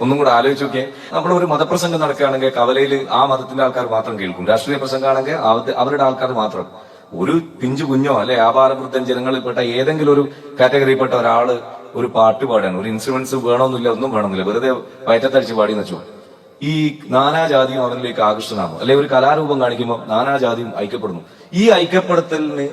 ഒന്നും കൂടെ ആലോചിച്ച് നോക്കിയേ. നമ്മൾ ഒരു മതപ്രസംഗം നടക്കുകയാണെങ്കിൽ കവലയിൽ ആ മതത്തിന്റെ ആൾക്കാർ മാത്രം കേൾക്കും. രാഷ്ട്രീയ പ്രസംഗമാണെങ്കിൽ അവ- അവരുടെ ആൾക്കാർ മാത്രം. ഒരു പിഞ്ചു കുഞ്ഞോ അല്ലെ വ്യാപാരവൃദ്ധൻ ജനങ്ങളിൽപ്പെട്ട ഏതെങ്കിലും ഒരു കാറ്റഗറിയിൽപ്പെട്ട ഒരാൾ ഒരു പാട്ട് പാടാണ് ഒരു ഇൻസ്ട്രുമെന്റ്സ് വേണമെന്നില്ല ഒന്നും വേണമെന്നില്ല വെറുതെ വയറ്റത്തടിച്ച് പാടി എന്ന് വെച്ചോ. ഈ നാനാജാതിയും അവരിലേക്ക് ആകർഷണമാകും അല്ലെ ഒരു കലാരൂപം കാണിക്കുമ്പോൾ നാനാജാതിയും ഐക്യപ്പെടുന്നു. ഈ ഐക്യപ്പെടുത്തലിന്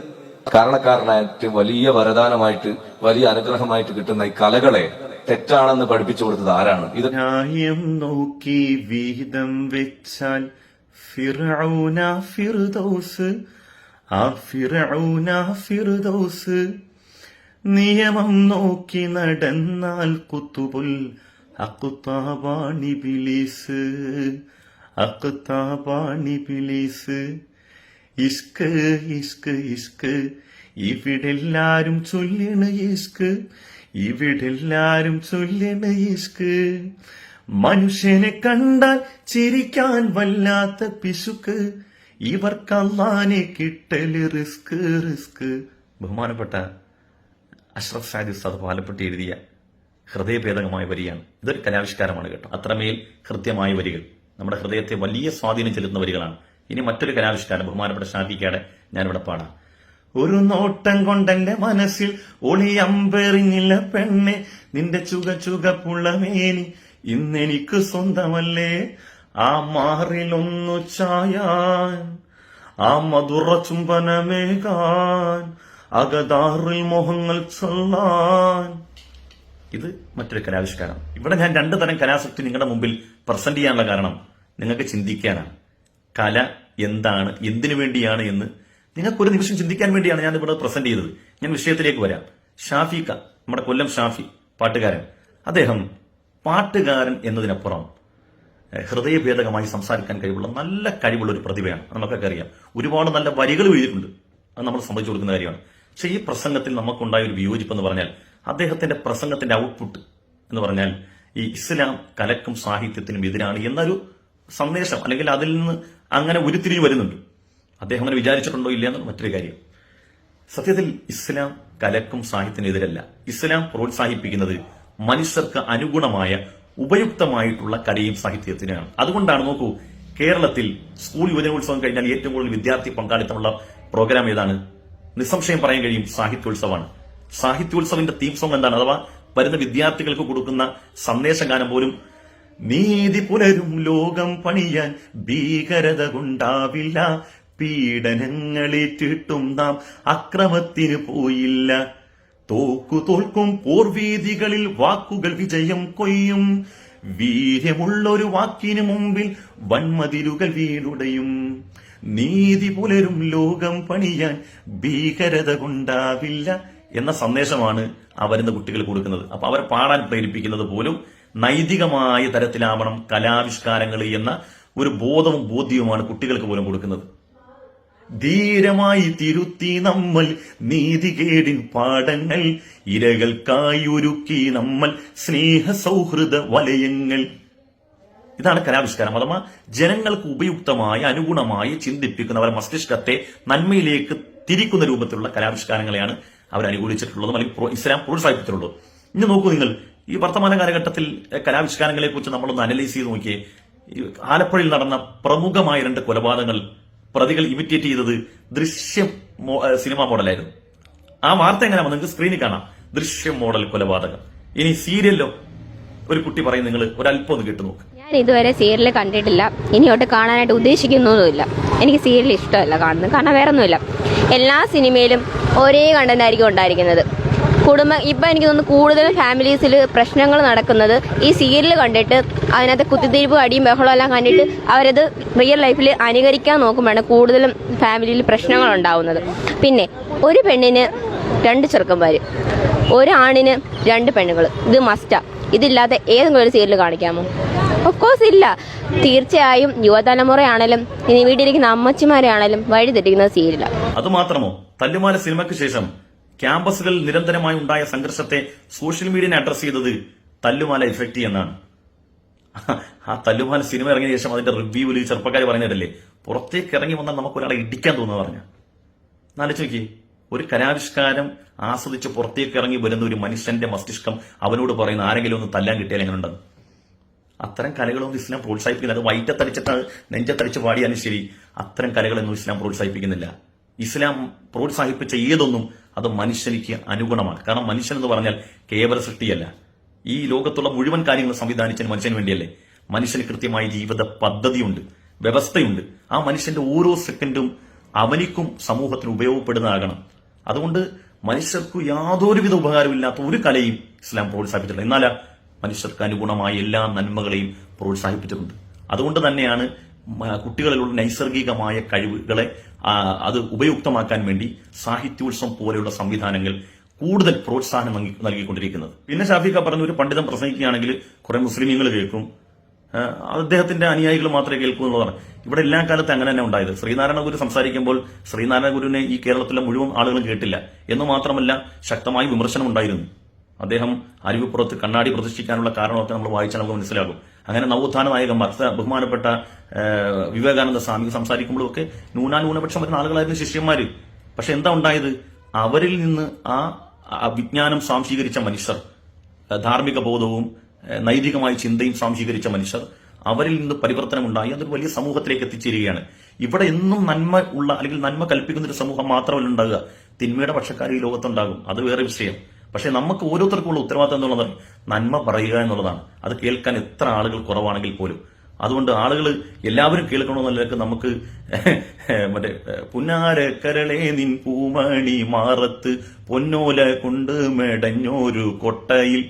കാരണക്കാരനായിട്ട് വലിയ വരദാനമായിട്ട് വലിയ അനുഗ്രഹമായിട്ട് കിട്ടുന്ന ഈ കലകളെ തെറ്റാണെന്ന് പഠിപ്പിച്ചു കൊടുത്തത് ആരാണ്? ഇത് ന്യായം നോക്കി വീതം വെച്ചാൽ ഫിർദൗസ്. ഫിർദൗസ് നിയമം നോക്കി നടന്നാൽ കുത്തുപുൽ അക്കുത്താവാണി ബിലീസ്. അക്കുത്താവാണി ബിലീസ്. ഇഷ്ക് ഇഷ്ക് ഇഷ്ക് ഇവിടെല്ലാരും ചൊല്ലണ ഇഷ്ക് ഇവിടെല്ലാരും ചൊല്ലണ ഇഷ്ക് മനുഷ്യനെ കണ്ടാൽ ചിരിക്കാൻ വല്ലാത്ത പിശുക്ക്. ഇവർക്കല്ലാനെ കിട്ടൽ റിസ്ക് റിസ്ക്. ബഹുമാനപ്പെട്ട അഷ്റഫ് സാദി ഉസ്താദ് പാലപ്പെട്ടി എഴുതിയ ഹൃദയഭേദകമായ വരിയാണ്. ഇതൊരു കലാവിഷ്കാരമാണ് കേട്ടോ. അത്രമേൽ കൃത്യമായ വരികൾ. നമ്മുടെ ഹൃദയത്തെ വലിയ സ്വാധീനം ചെലുത്തുന്ന വരികളാണ്. ഇനി മറ്റൊരു കലാവിഷ്കാരം ബഹുമാനപ്പെട്ട ഷാഫിക്കാടെ ഞാനിവിടെ പാടാം. ഒരു നോട്ടം കൊണ്ടെന്റെ മനസ്സിൽ ഒളിയമ്പെറിഞ്ഞില്ല പെണ്ണെ നിന്റെ ചുക ചുകപ്പുള്ളമേനി ഇന്നെനിക്ക് സ്വന്തമല്ലേ? ആ മാറിലൊന്നു ചായാൻ ആ മധുറ ചുംബനമേകാൻ അകതാറിൽ മോഹങ്ങൾ ചൊല്ലാൻ. ഇത് മറ്റൊരു കലാവിഷ്കാരം. ഇവിടെ ഞാൻ രണ്ടു തരം കലാസക്തി നിങ്ങളുടെ മുമ്പിൽ പ്രസന്റ് ചെയ്യാനുള്ള കാരണം നിങ്ങൾക്ക് ചിന്തിക്കാനാണ്. കല എന്താണ്? എന്തിനു വേണ്ടിയാണ് എന്ന് നിങ്ങൾക്ക് ഒരു നിമിഷം ചിന്തിക്കാൻ വേണ്ടിയാണ് ഞാൻ ഇവിടെ പ്രസന്റ് ചെയ്തത്. ഞാൻ വിഷയത്തിലേക്ക് വരാം. ഷാഫിക്ക നമ്മുടെ കൊല്ലം ഷാഫി പാട്ടുകാരൻ. അദ്ദേഹം പാട്ടുകാരൻ എന്നതിനപ്പുറം ഹൃദയഭേദകമായി സംസാരിക്കാൻ കഴിവുള്ള നല്ല കഴിവുള്ള ഒരു പ്രതിഭയാണ്. നമുക്കൊക്കെ അറിയാം. ഒരുപാട് നല്ല വരികൾ എഴുതിയിട്ടുണ്ട്. അത് നമ്മൾ സംബന്ധിച്ചു കൊടുക്കുന്ന കാര്യമാണ്. പക്ഷേ ഈ പ്രസംഗത്തിൽ നമുക്കുണ്ടായ ഒരു വിയോജിപ്പ് എന്ന് പറഞ്ഞാൽ അദ്ദേഹത്തിന്റെ പ്രസംഗത്തിന്റെ ഔട്ട്പുട്ട് എന്ന് പറഞ്ഞാൽ ഈ ഇസ്ലാം കലക്കും സാഹിത്യത്തിനും എതിരാണ് എന്നൊരു സന്ദേശം അല്ലെങ്കിൽ അതിൽ നിന്ന് അങ്ങനെ ഉരുത്തിരിഞ്ഞു വരുന്നുണ്ട്. അദ്ദേഹം അങ്ങനെ വിചാരിച്ചിട്ടുണ്ടോ ഇല്ല എന്നുള്ള മറ്റൊരു കാര്യം. സത്യത്തിൽ ഇസ്ലാം കലക്കും സാഹിത്യത്തിനെതിരല്ല ഇസ്ലാം പ്രോത്സാഹിപ്പിക്കുന്നത് മനുഷ്യർക്ക് അനുഗുണമായ ഉപയുക്തമായിട്ടുള്ള കലയും സാഹിത്യത്തിനാണ്. അതുകൊണ്ടാണ് നോക്കൂ കേരളത്തിൽ സ്കൂൾ യുവജനോത്സവം കഴിഞ്ഞാൽ ഏറ്റവും കൂടുതൽ വിദ്യാർത്ഥി പങ്കാളിത്തമുള്ള പ്രോഗ്രാം ഏതാണ്? നിസ്സംശയം പറയാൻ കഴിയും സാഹിത്യോത്സവമാണ്. സാഹിത്യോത്സവിന്റെ തീം സോങ് എന്താണ്? അഥവാ വരുന്ന വിദ്യാർത്ഥികൾക്ക് കൊടുക്കുന്ന സന്ദേശഗാനം പോലും നീതി പുലരും ലോകം പണിയാൻ ഭീകരത കൊണ്ടാവില്ല പീഡനങ്ങളേറ്റിട്ടും നാം അക്രമത്തിന് പോയില്ല. തോക്കു തോൽക്കും പോർവീതികളിൽ വാക്കുകൾ വിജയം കൊയ്യും. വീര്യമുള്ളൊരു വാക്കിനു മുമ്പിൽ വൻമതിലുകൾ വീടുടയും നീതി പുലരും ലോകം പണിയാൻ ഭീകരത കൊണ്ടാവില്ല എന്ന സന്ദേശമാണ് ആ വരുന്ന കുട്ടികൾ കൊടുക്കുന്നത്. അപ്പൊ അവരെ പാടാൻ പ്രേരിപ്പിക്കുന്നത് പോലും നൈതികമായ തരത്തിലാവണം കലാവിഷ്കാരങ്ങൾ എന്ന ഒരു ബോധവും ബോധ്യവുമാണ് കുട്ടികൾക്ക് പോലും കൊടുക്കുന്നത്. ധീരമായി തിരുത്തി നമ്മൾ നീതികേടിൻ പാടങ്ങൾ ഇരകൾക്കായി ഒരുക്കി നമ്മൾ സ്നേഹ സൗഹൃദ വലയങ്ങൾ. ഇതാണ് കലാവിഷ്കാരം. അഥവാ ജനങ്ങൾക്ക് ഉപയുക്തമായ അനുഗുണമായി ചിന്തിപ്പിക്കുന്ന അവരുടെ മസ്തിഷ്കത്തെ നന്മയിലേക്ക് തിരിക്കുന്ന രൂപത്തിലുള്ള കലാവിഷ്കാരങ്ങളെയാണ് അവർ അനുകൂലിച്ചിട്ടുള്ളതും. അല്ലെങ്കിൽ ഇസ്ലാം പ്രോത്സാഹിപ്പിച്ചിട്ടുള്ളതും. ഇനി നോക്കൂ നിങ്ങൾ ഈ വർത്തമാന കാലഘട്ടത്തിൽ എഹ്, കലാവിഷ്കാരങ്ങളെ കുറിച്ച് നമ്മളൊന്ന് അനലൈസ് ചെയ്ത് നോക്കിയേ. ആലപ്പുഴയിൽ നടന്ന പ്രമുഖമായ രണ്ട് കൊലപാതകങ്ങൾ പ്രതികൾ ഇമിറ്റേറ്റ് ചെയ്തത് ദൃശ്യം സിനിമ മോഡലായിരുന്നു ആ വാർത്ത എങ്ങനെ നിങ്ങൾക്ക് സ്ക്രീനിൽ കാണാം. ദൃശ്യം മോഡൽ കൊലപാതകം. ഇനി സീരിയലിലോ ഒരു കുട്ടി പറയും നിങ്ങൾ ഒരല്പം ഒന്ന് കേട്ടു നോക്ക്. ഞാൻ ഇതുവരെ സീരിയൽ കണ്ടിട്ടില്ല. ഇനിയോട്ട് കാണാനായിട്ട് ഉദ്ദേശിക്കുന്നൊന്നുമില്ല. എനിക്ക് സീരിയൽ ഇഷ്ടമല്ല കാണുന്നത്. കാരണം വേറെ ഒന്നുമില്ല എല്ലാ സിനിമയിലും ഒരേ കണ്ടന്റായിരിക്കും ഉണ്ടായിരിക്കുന്നത്. കുടുംബം ഇപ്പം എനിക്ക് തോന്നുന്നു കൂടുതലും ഫാമിലീസിൽ പ്രശ്നങ്ങൾ നടക്കുന്നത് ഈ സീരിയൽ കണ്ടിട്ട് അതിനകത്ത് കുത്തിത്തിരിപ്പ് അടിയും ബഹളം എല്ലാം കണ്ടിട്ട് അവരത് റിയൽ ലൈഫിൽ അനുകരിക്കാൻ നോക്കുമ്പോഴാണ് കൂടുതലും ഫാമിലിയിൽ പ്രശ്നങ്ങൾ ഉണ്ടാവുന്നത്. പിന്നെ ഒരു പെണ്ണിന് രണ്ട് ചെറുക്കന്മാർ ഒരാണിന് രണ്ട് പെണ്ണുങ്ങൾ ഇത് മസ്റ്റാ ഇതില്ലാതെ ഏതെങ്കിലും ഒരു സീരിയൽ കാണിക്കാമോ? ഓഫ് കോഴ്സ് ഇല്ല. തീർച്ചയായും യുവതലമുറയാണെങ്കിലും ഇനി വീട്ടിലിരിക്കുന്ന അമ്മച്ചിമാരെയാണെങ്കിലും വഴി തെറ്റിക്കുന്ന അത് മാത്രമോ? തല്ലുമാല സിനിമയ്ക്ക് ശേഷം ക്യാമ്പസുകളിൽ നിരന്തരമായി ഉണ്ടായ സംഘർഷത്തെ സോഷ്യൽ മീഡിയനെ അഡ്രസ് ചെയ്തത് തല്ലുമാല ഇഫക്റ്റ് എന്നാണ് ആ തല്ലുമാല സിനിമ ഇറങ്ങിയ ശേഷം അതിന്റെ റിവ്യൂവിൽ ചെറുപ്പക്കാർ പറഞ്ഞതല്ലേ പുറത്തേക്ക് ഇറങ്ങി വന്നാൽ നമുക്ക് ഒരാളെ ഇടിക്കാൻ തോന്നുന്നു പറഞ്ഞു. നാലിച്ച് നോക്കി ഒരു കലാവിഷ്കാരം ആസ്വദിച്ച് പുറത്തേക്ക് ഇറങ്ങി വരുന്ന ഒരു മനുഷ്യന്റെ മസ്തിഷ്കം അവനോട് പറയുന്ന ആരെങ്കിലും ഒന്ന് തല്ലാൻ കിട്ടിയാൽ എങ്ങനെ ഉണ്ടെന്ന് അത്തരം കലകളൊന്നും ഇസ്ലാം പ്രോത്സാഹിപ്പിക്കുന്നില്ല. അത് വയറ്റത്തടിച്ചിട്ട് നെഞ്ചത്തടിച്ച് പാടിയാലും ശരി അത്തരം കലകളൊന്നും ഇസ്ലാം പ്രോത്സാഹിപ്പിക്കുന്നില്ല. ഇസ്ലാം പ്രോത്സാഹിപ്പിച്ച ഏതൊന്നും അത് മനുഷ്യനിക്ക് അനുഗുണമാണ്. കാരണം മനുഷ്യൻ എന്ന് പറഞ്ഞാൽ കേവല സൃഷ്ടിയല്ല. ഈ ലോകത്തുള്ള മുഴുവൻ കാര്യങ്ങൾ സംവിധാനിച്ചതിന് മനുഷ്യന് വേണ്ടിയല്ലേ? മനുഷ്യന് കൃത്യമായ ജീവിത പദ്ധതിയുണ്ട് വ്യവസ്ഥയുണ്ട്. ആ മനുഷ്യന്റെ ഓരോ സെക്കൻഡും അവനിക്കും സമൂഹത്തിന് ഉപയോഗപ്പെടുന്നതാകണം. അതുകൊണ്ട് മനുഷ്യർക്ക് യാതൊരുവിധ ഉപകാരമില്ലാത്ത ഒരു കലയും ഇസ്ലാം പ്രോത്സാഹിപ്പിച്ചിട്ടില്ല. എന്നാലാ മനുഷ്യർക്ക് അനുഗുണമായ എല്ലാ നന്മകളെയും പ്രോത്സാഹിപ്പിച്ചിട്ടുണ്ട്. അതുകൊണ്ട് തന്നെയാണ് കുട്ടികളിലുള്ള നൈസർഗികമായ കഴിവുകളെ അത് ഉപയുക്തമാക്കാൻ വേണ്ടി സാഹിത്യോത്സവം പോലെയുള്ള സംവിധാനങ്ങൾ കൂടുതൽ പ്രോത്സാഹനം നൽകി- നൽകിക്കൊണ്ടിരിക്കുന്നത്. പിന്നെ ഷാഫിക്ക പറഞ്ഞ ഒരു പണ്ഡിതം പ്രസംഗിക്കുകയാണെങ്കിൽ കുറെ മുസ്ലിമീങ്ങൾ കേൾക്കും. അദ്ദേഹത്തിന്റെ അനുയായികൾ മാത്രമേ കേൾക്കൂ എന്നുള്ളതാണ്. ഇവിടെ എല്ലാ കാലത്തും അങ്ങനെ തന്നെ ഉണ്ടായത്. ശ്രീനാരായണ ഗുരു സംസാരിക്കുമ്പോൾ ശ്രീനാരായണ ഗുരുവിനെ ഈ കേരളത്തിലെ മുഴുവൻ ആളുകളും കേട്ടില്ല എന്ന് മാത്രമല്ല ശക്തമായ വിമർശനം ഉണ്ടായിരുന്നു. അദ്ദേഹം അരുവിപ്പുറത്ത് കണ്ണാടി പ്രതിഷ്ഠിക്കാനുള്ള കാരണമൊക്കെ നമ്മൾ വായിച്ചാൽ നമുക്ക് മനസ്സിലാകും. അങ്ങനെ നവോത്ഥാന നായകന്മാർ ബഹുമാനപ്പെട്ട വിവേകാനന്ദ സ്വാമി സംസാരിക്കുമ്പോഴൊക്കെ ന്യൂനാന്യൂനപക്ഷം വരുന്ന ആളുകളായിരുന്നു ശിഷ്യന്മാര്. പക്ഷെ എന്താ ഉണ്ടായത്? അവരിൽ നിന്ന് ആ വിജ്ഞാനം സ്വാംശീകരിച്ച മനുഷ്യർ ധാർമ്മിക ബോധവും നൈതികമായ ചിന്തയും സ്വാംശീകരിച്ച മനുഷ്യർ അവരിൽ നിന്ന് പരിവർത്തനം ഉണ്ടായി അതൊരു വലിയ സമൂഹത്തിലേക്ക് എത്തിച്ചേരുകയാണ്. ഇവിടെ എന്നും നന്മ ഉള്ള അല്ലെങ്കിൽ നന്മ കൽപ്പിക്കുന്ന ഒരു സമൂഹം മാത്രമല്ല ഉണ്ടാകുക തിന്മയുടെ പക്ഷക്കാർ ഈ ലോകത്തുണ്ടാകും. അത് വേറെ വിഷയം. പക്ഷെ നമുക്ക് ഓരോരുത്തർക്കുമുള്ള ഉത്തരവാദിത്തം എന്നുള്ളത് നന്മ പറയുക എന്നുള്ളതാണ്. അത് കേൾക്കാൻ എത്ര ആളുകൾ കുറവാണെങ്കിൽ പോലും. അതുകൊണ്ട് ആളുകൾ എല്ലാവരും കേൾക്കണമെന്നുള്ളതൊക്കെ നമുക്ക് മറ്റേ പുന്നാര കരളെ നിൻ പൂമണി മാറത്ത് പൊന്നോല കൊണ്ട് മെടഞ്ഞോരു കൊട്ടയിൽ.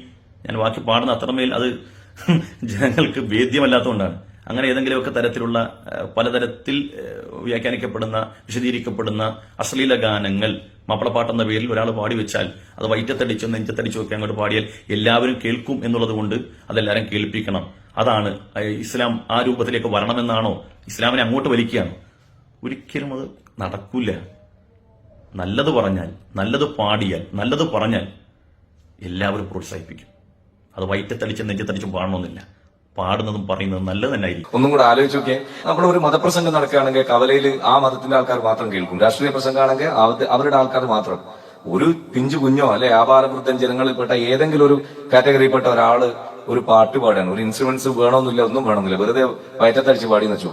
ഞാൻ ബാക്കി പാടുന്ന അത്രമേൽ അത് ജനങ്ങൾക്ക് വേദ്യമല്ലാത്തതുകൊണ്ടാണ്. അങ്ങനെ ഏതെങ്കിലുമൊക്കെ തരത്തിലുള്ള പലതരത്തിൽ വ്യാഖ്യാനിക്കപ്പെടുന്ന വിശദീകരിക്കപ്പെടുന്ന അശ്ലീല ഗാനങ്ങൾ മാപ്പിളപ്പാട്ടെന്ന പേരിൽ ഒരാൾ പാടി വെച്ചാൽ അത് വയറ്റത്തടിച്ചോ നെഞ്ചത്തടിച്ചോ ഒക്കെ അങ്ങോട്ട് പാടിയാൽ എല്ലാവരും കേൾക്കും എന്നുള്ളത് കൊണ്ട് അതെല്ലാവരും കേൾപ്പിക്കണം. അതാണ് ഇസ്ലാം ആ രൂപത്തിലേക്ക് വരണമെന്നാണോ ഇസ്ലാമിനെ അങ്ങോട്ട് വലിക്കുകയാണ്? ഒരിക്കലും അത് നടക്കൂല. നല്ലത് പറഞ്ഞാൽ നല്ലത് പാടിയാൽ നല്ലത് പറഞ്ഞാൽ എല്ലാവരും പ്രോത്സാഹിപ്പിക്കും. അത് വയറ്റത്തടിച്ചും നെഞ്ചത്തടിച്ചും പാടണമെന്നില്ല. പാടുന്നതും പറയുന്നതും നല്ലത് തന്നെ ആയിരിക്കും ഒന്നും കൂടെ ആലോചിച്ച് നോക്കിയാൽ നമ്മൾ ഒരു മതപ്രസംഗം നടക്കുകയാണെങ്കിൽ കവലയിൽ ആ മതത്തിന്റെ ആൾക്കാർ മാത്രം കേൾക്കും. രാഷ്ട്രീയ പ്രസംഗമാണെങ്കിൽ അവരുടെ ആൾക്കാർ മാത്രം. ഒരു പിഞ്ചു കുഞ്ഞോ അല്ലെ വ്യാപാരവൃദ്ധൻ ജനങ്ങളിൽപ്പെട്ട ഏതെങ്കിലും ഒരു കാറ്റഗറിയിൽപ്പെട്ട ഒരാൾ ഒരു പാട്ട് പാടാണ് ഒരു ഇൻസ്ട്രുമെന്റ്സ് വേണമെന്നില്ല ഒന്നും വേണമെന്നില്ല. വെറുതെ വയറ്റത്തടിച്ച് പാടി വെച്ചു.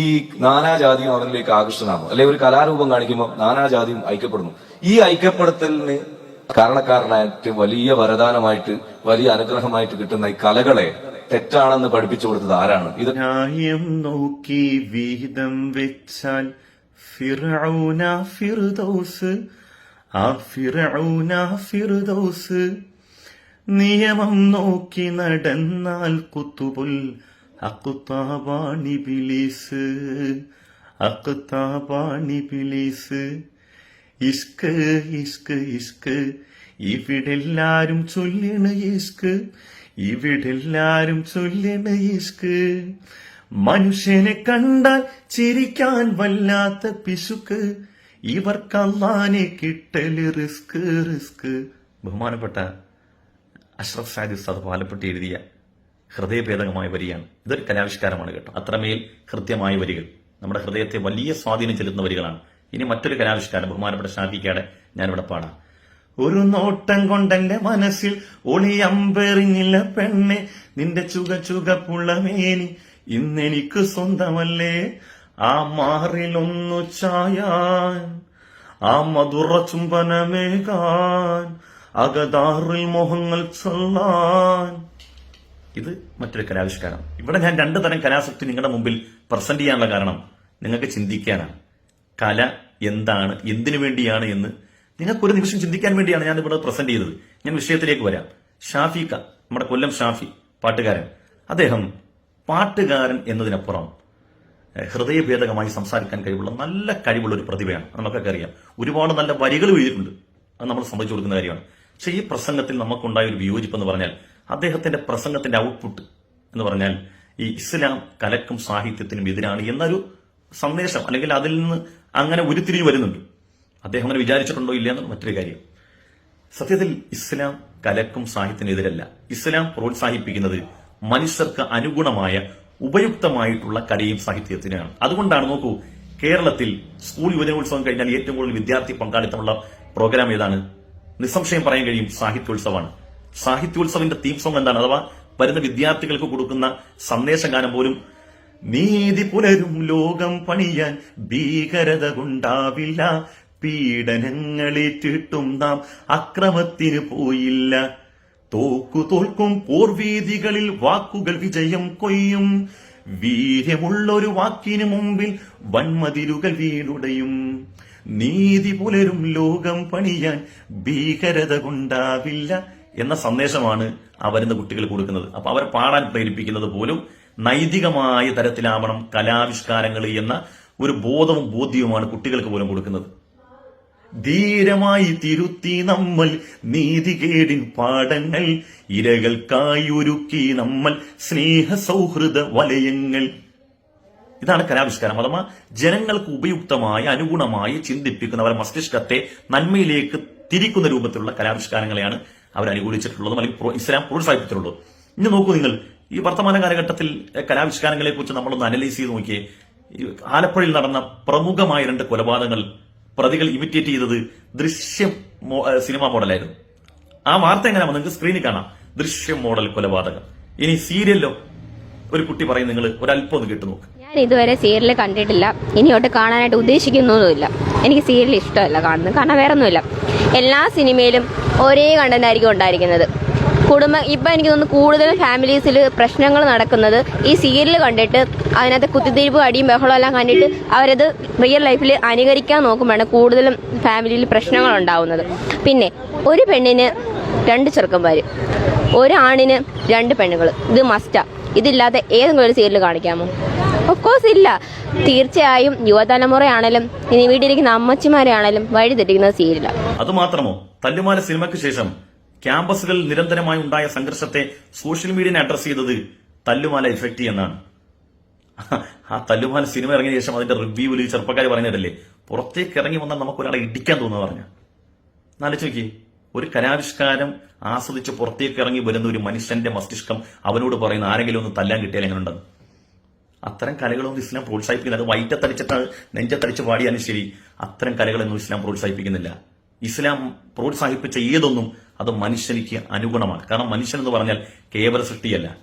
ഈ നാനാജാതിയും അവരിലേക്ക് ആകർഷണമാകും അല്ലെ ഒരു കലാരൂപം കാണിക്കുമ്പോൾ നാനാജാതിയും ഐക്യപ്പെടുന്നു. ഈ ഐക്യപ്പെടുത്തലിന് കാരണക്കാരനായിട്ട് വലിയ വരദാനമായിട്ട് വലിയ അനുഗ്രഹമായിട്ട് കിട്ടുന്ന ഈ കലകളെ തെറ്റാണെന്ന് പഠിപ്പിച്ചു കൊടുത്തത് ആരാണ്? ഇത് ന്യായം നോക്കി വിഹിതം വെച്ചാൽ ഫിറൌന ഫിർദൗസ്. ആ ഫിറൌന ഫിർദൗസ് നിയമം നോക്കി നടന്നാൽ കുത്തുപുൽ അക്കുത്താപാണി പിലീസ് അക്കുത്താപാണി പിലീസ് ഇഷ്ക് ഇഷ്ക് ഇഷ്ക് ഇവിടെല്ലാരും ചൊല്ലണ ഇഷ്ക് ഇവിടെല്ലാരും ചൊല്ലണ ഇഷ്ക് മനുഷ്യനെ കണ്ടാൽ ചിരിക്കാൻ വല്ലാത്ത പിശുക്ക് ഇവർക്കല്ലാനെ കിട്ടൽ റിസ്ക് റിസ്ക്. ബഹുമാനപ്പെട്ട അഷ്റഫ് സാദി സാദ് പാലപ്പെട്ടി എഴുതിയ ഹൃദയഭേദകമായ വരിയാണ്. ഇതൊരു കലാവിഷ്കാരമാണ് കേട്ടോ. അത്രമേൽ ഹൃദ്യമായ വരികൾ. നമ്മുടെ ഹൃദയത്തെ വലിയ സ്വാധീനം ചെലുത്തുന്ന വരികളാണ്. ഇനി മറ്റൊരു കലാവിഷ്കാരം ബഹുമാനപ്പെട്ട ഷാഫിക്കാടെ ഞാനിവിടെ പാടാം. ഒരു നോട്ടം കൊണ്ടെന്റെ മനസ്സിൽ ഒളിയമ്പെറിഞ്ഞില്ല പെണ്ണെ നിന്റെ ചുക ചുകപ്പുള്ളമേനി ഇന്നെനിക്ക് സ്വന്തമല്ലേ? ആ മാറിലൊന്നു ചായാൻ ആ മധുറ ചുംബനമേകാൻ അകതാറിൽ മോഹങ്ങൾ ചൊല്ലാൻ. ഇത് മറ്റൊരു കലാവിഷ്കാരം. ഇവിടെ ഞാൻ രണ്ടു തരം കലാസക്തി നിങ്ങളുടെ മുമ്പിൽ പ്രസന്റ് ചെയ്യാനുള്ള കാരണം നിങ്ങൾക്ക് ചിന്തിക്കാനാണ്. കല എന്താണ് എന്തിനു വേണ്ടിയാണ് എന്ന് നിങ്ങൾക്ക് ഒരു നിമിഷം ചിന്തിക്കാൻ വേണ്ടിയാണ് ഞാൻ ഇവിടെ പ്രസന്റ് ചെയ്തത്. ഞാൻ വിഷയത്തിലേക്ക് വരാം. ഷാഫിക്ക നമ്മുടെ കൊല്ലം ഷാഫി പാട്ടുകാരൻ. അദ്ദേഹം പാട്ടുകാരൻ എന്നതിനപ്പുറം ഹൃദയഭേദകമായി സംസാരിക്കാൻ കഴിവുള്ള നല്ല കഴിവുള്ള ഒരു പ്രതിഭയാണ്. നമുക്കൊക്കെ അറിയാം. ഒരുപാട് നല്ല വരികൾ എഴുതിയിട്ടുണ്ട്. അത് നമ്മൾ സംബന്ധിച്ചു കൊടുക്കുന്ന കാര്യമാണ്. പക്ഷെ ഈ പ്രസംഗത്തിൽ നമുക്കുണ്ടായ ഒരു വിയോജിപ്പ് എന്ന് പറഞ്ഞാൽ അദ്ദേഹത്തിന്റെ പ്രസംഗത്തിന്റെ ഔട്ട്പുട്ട് എന്ന് പറഞ്ഞാൽ ഈ ഇസ്ലാം കലക്കും സാഹിത്യത്തിനും എതിരാണ് എന്നൊരു സന്ദേശം. അല്ലെങ്കിൽ അതിൽ നിന്ന് അങ്ങനെ ഉരുത്തിരിഞ്ഞു വരുന്നുണ്ട്. അദ്ദേഹം അങ്ങനെ വിചാരിച്ചിട്ടുണ്ടോ ഇല്ല എന്നുള്ള മറ്റൊരു കാര്യം. സത്യത്തിൽ ഇസ്ലാം കലക്കും സാഹിത്യത്തിനെതിരല്ല. ഇസ്ലാം പ്രോത്സാഹിപ്പിക്കുന്നത് മനുഷ്യർക്ക് അനുഗുണമായ ഉപയുക്തമായിട്ടുള്ള കലയും സാഹിത്യത്തിനാണ്. അതുകൊണ്ടാണ് നോക്കൂ കേരളത്തിൽ സ്കൂൾ യുവജനോത്സവം കഴിഞ്ഞാൽ ഏറ്റവും കൂടുതൽ വിദ്യാർത്ഥി പങ്കാളിത്തമുള്ള പ്രോഗ്രാം ഏതാണ്? നിസ്സംശയം പറയാൻ കഴിയും സാഹിത്യോത്സവമാണ്. സാഹിത്യോത്സവിന്റെ തീം സോങ് എന്താണ്? അഥവാ വരുന്ന വിദ്യാർത്ഥികൾക്ക് കൊടുക്കുന്ന സന്ദേശ ഗാനം പോലും നീതി പുലരും ലോകം പണിയാൻ ഭീകരത കൊണ്ടാവില്ല പീഡനങ്ങളേറ്റിട്ടും നാം അക്രമത്തിന് പോയില്ല. തോക്കു തോൽക്കും പോർവീതികളിൽ വാക്കുകൾ വിജയം കൊയ്യും. വീര്യമുള്ളൊരു വാക്കിനു മുമ്പിൽ വൻമതിലുകൾ വീടുടയും നീതി പുലരും ലോകം പണിയാൻ ഭീകരത കൊണ്ടാവില്ല എന്ന സന്ദേശമാണ് അവരുന്ന കുട്ടികൾ കൊടുക്കുന്നത്. അപ്പൊ അവരെ പാടാൻ പ്രേരിപ്പിക്കുന്നത് പോലും നൈതികമായ തരത്തിലാവണം കലാവിഷ്കാരങ്ങൾ എന്ന ഒരു ബോധവും ബോധ്യവുമാണ് കുട്ടികൾക്ക് പോലും കൊടുക്കുന്നത്. ധീരമായി തിരുത്തി നമ്മൾ നീതികേടിൻ പാഠങ്ങൾ ഇരകൾക്കായി ഒരുക്കി നമ്മൾ സ്നേഹ സൗഹൃദ വലയങ്ങൾ. ഇതാണ് കലാവിഷ്കാരം. അഥവാ ജനങ്ങൾക്ക് ഉപയുക്തമായ അനുഗുണമായി ചിന്തിപ്പിക്കുന്ന അവരുടെ മസ്തിഷ്കത്തെ നന്മയിലേക്ക് തിരിക്കുന്ന രൂപത്തിലുള്ള കലാവിഷ്കാരങ്ങളെയാണ് അവർ അനുകൂലിച്ചിട്ടുള്ളതും അല്ലെങ്കിൽ ഇസ്ലാം പ്രോത്സാഹിപ്പിച്ചിട്ടുള്ളതും. ഇനി നോക്കൂ നിങ്ങൾ ഈ വർത്തമാന കാലഘട്ടത്തിൽ കലാവിഷ്കാരങ്ങളെ കുറിച്ച് നമ്മളൊന്ന് അനലൈസ് ചെയ്ത് നോക്കിയേ. ആലപ്പുഴയിൽ നടന്ന പ്രമുഖമായ രണ്ട് കൊലപാതകങ്ങൾ പ്രതികൾ ഇമിറ്റേറ്റ് ചെയ്തത് ദൃശ്യം സിനിമാ മോഡലായിരുന്നു. ആ വാർത്ത എങ്ങനെ നിങ്ങൾക്ക് സ്ക്രീനിൽ കാണാം. ദൃശ്യം മോഡൽ കൊലപാതകം. ഇനി സീരിയലിലോ ഒരു കുട്ടി പറയും നിങ്ങൾ ഒരല്പം ഒന്ന് കേട്ടു നോക്ക്. ഞാൻ ഇതുവരെ സീരിയൽ കണ്ടിട്ടില്ല. ഇനിയോട്ട് കാണാനായിട്ട് ഉദ്ദേശിക്കുന്നതുമില്ല എനിക്ക് സീരിയൽ ഇഷ്ടമല്ല കാണുന്നത്. കാരണം വേറെ ഒന്നുമില്ല എല്ലാ സിനിമയിലും ഒരേ കണ്ടന്റായിരിക്കും ഉണ്ടായിരിക്കുന്നത്. കുടുംബം ഇപ്പം എനിക്ക് തോന്നുന്നു കൂടുതലും ഫാമിലീസിൽ പ്രശ്നങ്ങൾ നടക്കുന്നത് ഈ സീരിയൽ കണ്ടിട്ട് അതിനകത്ത് കുത്തിത്തിരിപ്പ് അടിയും ബഹളം എല്ലാം കണ്ടിട്ട് അവരത് റിയൽ ലൈഫിൽ അനുകരിക്കാൻ നോക്കുമ്പോഴാണ് കൂടുതലും ഫാമിലിയിൽ പ്രശ്നങ്ങൾ ഉണ്ടാവുന്നത്. പിന്നെ ഒരു പെണ്ണിന് രണ്ട് ചെറുക്കന്മാർ ഒരാണിന് രണ്ട് പെണ്ണുങ്ങൾ ഇത് മസ്റ്റാ ഇതില്ലാതെ ഏതെങ്കിലും ഒരു സീരിയൽ കാണിക്കാമോ? ഓഫ് കോഴ്സ് ഇല്ല. തീർച്ചയായും യുവതലമുറയാണെങ്കിലും ഇനി വീട്ടിലിരിക്കുന്ന അമ്മച്ചിമാരാണെങ്കിലും വഴി തെറ്റിക്കുന്നത് സീരിയലാണ് അത് മാത്രമോ? തല്ലുമാല സിനിമയ്ക്ക് ശേഷം ക്യാമ്പസുകളിൽ നിരന്തരമായി ഉണ്ടായ സംഘർഷത്തെ സോഷ്യൽ മീഡിയനെ അഡ്രസ് ചെയ്തത് തല്ലുമാല ഇഫക്റ്റ് എന്നാണ്. ആ തല്ലുമാല സിനിമ ഇറങ്ങിയ ശേഷം അതിന്റെ റിവ്യൂവിൽ ചെറുപ്പക്കാർ പറഞ്ഞതല്ലേ പുറത്തേക്ക് ഇറങ്ങി വന്നാൽ നമുക്ക് ഒരാളെ ഇടിക്കാൻ തോന്നുന്നു പറഞ്ഞ. എന്നാലോചിച്ച് നോക്കി ഒരു കലാവിഷ്കാരം ആസ്വദിച്ച് പുറത്തേക്ക് ഇറങ്ങി വരുന്ന ഒരു മനുഷ്യന്റെ മസ്തിഷ്കം അവനോട് പറയുന്ന ആരെങ്കിലും ഒന്ന് തല്ലാൻ കിട്ടിയാൽ എങ്ങനെ ഉണ്ടെന്ന് അത്തരം കലകളൊന്നും ഇസ്ലാം പ്രോത്സാഹിപ്പിക്കുന്നില്ല. അത് വയറ്റത്തടിച്ചിട്ട് നെഞ്ചത്തടിച്ച് പാടിയാലും ശരി അത്തരം കലകളൊന്നും ഇസ്ലാം പ്രോത്സാഹിപ്പിക്കുന്നില്ല. ഇസ്ലാം പ്രോത്സാഹിപ്പിച്ച ഏതൊന്നും അത് മനുഷ്യനിക്ക് അനുഗുണമാണ്. കാരണം മനുഷ്യൻ എന്ന് പറഞ്ഞാൽ കേവല സൃഷ്ടിയല്ല.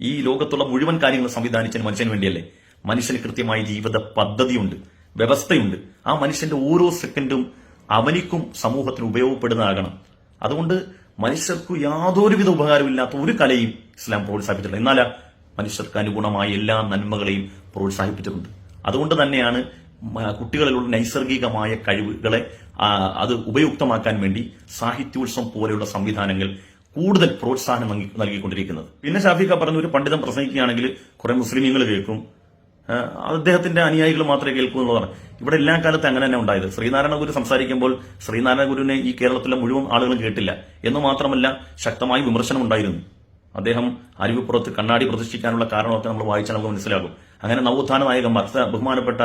ഈ ലോകത്തുള്ള മുഴുവൻ കാര്യങ്ങൾ സംവിധാനിച്ചതിന് മനുഷ്യന് വേണ്ടിയല്ലേ? മനുഷ്യന് കൃത്യമായ ജീവിത പദ്ധതിയുണ്ട് വ്യവസ്ഥയുണ്ട്. ആ മനുഷ്യന്റെ ഓരോ സെക്കൻഡും അവനിക്കും സമൂഹത്തിന് ഉപയോഗപ്പെടുന്നതാകണം. അതുകൊണ്ട് മനുഷ്യർക്ക് യാതൊരുവിധ ഉപകാരമില്ലാത്ത ഒരു കലയും ഇസ്ലാം പ്രോത്സാഹിപ്പിച്ചിട്ടില്ല. എന്നാലാ മനുഷ്യർക്ക് അനുഗുണമായ എല്ലാ നന്മകളെയും പ്രോത്സാഹിപ്പിച്ചിട്ടുണ്ട്. അതുകൊണ്ട് തന്നെയാണ് കുട്ടികളിലുള്ള നൈസർഗികമായ കഴിവുകളെ അത് ഉപയുക്തമാക്കാൻ വേണ്ടി സാഹിത്യോത്സവം പോലെയുള്ള സംവിധാനങ്ങൾ കൂടുതൽ പ്രോത്സാഹനം നൽകി- നൽകിക്കൊണ്ടിരിക്കുന്നത്. പിന്നെ ഷാഫിക്ക പറഞ്ഞ ഒരു പണ്ഡിതം പ്രസംഗിക്കുകയാണെങ്കിൽ കുറെ മുസ്ലിമീങ്ങൾ കേൾക്കും. അദ്ദേഹത്തിന്റെ അനുയായികൾ മാത്രമേ കേൾക്കൂ എന്നുള്ളതാണ്. ഇവിടെ എല്ലാ കാലത്തും അങ്ങനെ തന്നെ ഉണ്ടായത്. ശ്രീനാരായണ ഗുരു സംസാരിക്കുമ്പോൾ ശ്രീനാരായണ ഗുരുവിനെ ഈ കേരളത്തിലെ മുഴുവൻ ആളുകളും കേട്ടില്ല. എന്ന് മാത്രമല്ല ശക്തമായ വിമർശനം ഉണ്ടായിരുന്നു. അദ്ദേഹം അരുവിപ്പുറത്ത് കണ്ണാടി പ്രതിഷ്ഠിക്കാനുള്ള കാരണമൊക്കെ നമ്മൾ വായിച്ചാൽ നമുക്ക് മനസ്സിലാകും. അങ്ങനെ നവോത്ഥാന നായകന്മാർ ബഹുമാനപ്പെട്ട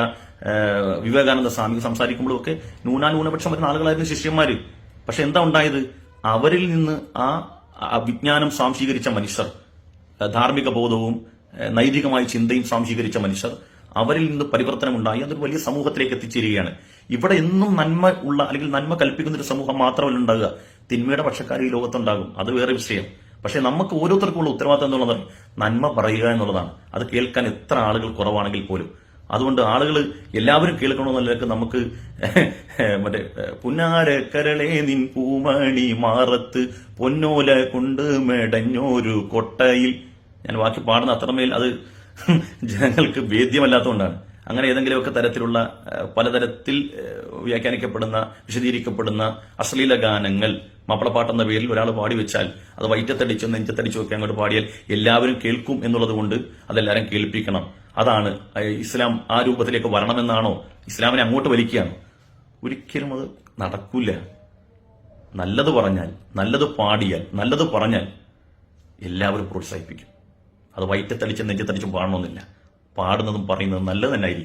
വിവേകാനന്ദ സ്വാമി സംസാരിക്കുമ്പോഴൊക്കെ ന്യൂനാന്യൂനപക്ഷം വരുന്ന ആളുകളായിരുന്നു ശിഷ്യന്മാര്. പക്ഷെ എന്താ ഉണ്ടായത്? അവരിൽ നിന്ന് ആ വിജ്ഞാനം സ്വാംശീകരിച്ച മനുഷ്യർ ധാർമ്മിക ബോധവും നൈതികമായ ചിന്തയും സ്വാംശീകരിച്ച മനുഷ്യർ അവരിൽ നിന്ന് പരിവർത്തനം ഉണ്ടായി അതൊരു വലിയ സമൂഹത്തിലേക്ക് എത്തിച്ചേരുകയാണ്. ഇവിടെ എന്നും നന്മ ഉള്ള അല്ലെങ്കിൽ നന്മ കൽപ്പിക്കുന്ന ഒരു സമൂഹം മാത്രമല്ല ഉണ്ടാകുക തിന്മയുടെ പക്ഷക്കാർ ഈ ലോകത്തുണ്ടാകും. അത് വേറെ വിഷയം. പക്ഷെ നമുക്ക് ഓരോരുത്തർക്കുള്ള ഉത്തരവാദിത്തം എന്നുള്ളത് നന്മ പറയുക എന്നുള്ളതാണ്. അത് കേൾക്കാൻ എത്ര ആളുകൾ കുറവാണെങ്കിൽ പോലും. അതുകൊണ്ട് ആളുകൾ എല്ലാവരും കേൾക്കണമെന്നല്ല നമുക്ക് മറ്റേ പുന്നാര കരളെ നിൻ പൂമണി മാറത്ത് പൊന്നോല കൊണ്ട് മെടഞ്ഞോരു കൊട്ടയിൽ. ഞാൻ ബാക്കി പാടുന്ന അത്രമേൽ അത് ജനങ്ങൾക്ക് വേദ്യമല്ലാത്തതുകൊണ്ടാണ്. അങ്ങനെ ഏതെങ്കിലുമൊക്കെ തരത്തിലുള്ള പലതരത്തിൽ വ്യാഖ്യാനിക്കപ്പെടുന്ന വിശദീകരിക്കപ്പെടുന്ന അശ്ലീല ഗാനങ്ങൾ മാപ്പിളപ്പാട്ടെന്ന പേരിൽ ഒരാൾ പാടി വെച്ചാൽ അത് വൈറ്റത്തടിച്ചോ നെഞ്ചത്തടിച്ചോ ഒക്കെ അങ്ങോട്ട് പാടിയാൽ എല്ലാവരും കേൾക്കും എന്നുള്ളത് കൊണ്ട് അതെല്ലാവരും കേൾപ്പിക്കണം. അതാണ് ഇസ്ലാം ആ രൂപത്തിലേക്ക് വരണമെന്നാണോ ഇസ്ലാമിനെ അങ്ങോട്ട് വലിക്കുകയാണ്? ഒരിക്കലും അത് നടക്കൂല. നല്ലത് പറഞ്ഞാൽ നല്ലത് പാടിയാൽ നല്ലത് പറഞ്ഞാൽ എല്ലാവരും പ്രോത്സാഹിപ്പിക്കും. അത് വയറ്റത്തടിച്ചും നെഞ്ചത്തടിച്ചും പാടണമെന്നില്ല. പാടുന്നതും പറയുന്നതും നല്ലത് തന്നെ ആയിരിക്കും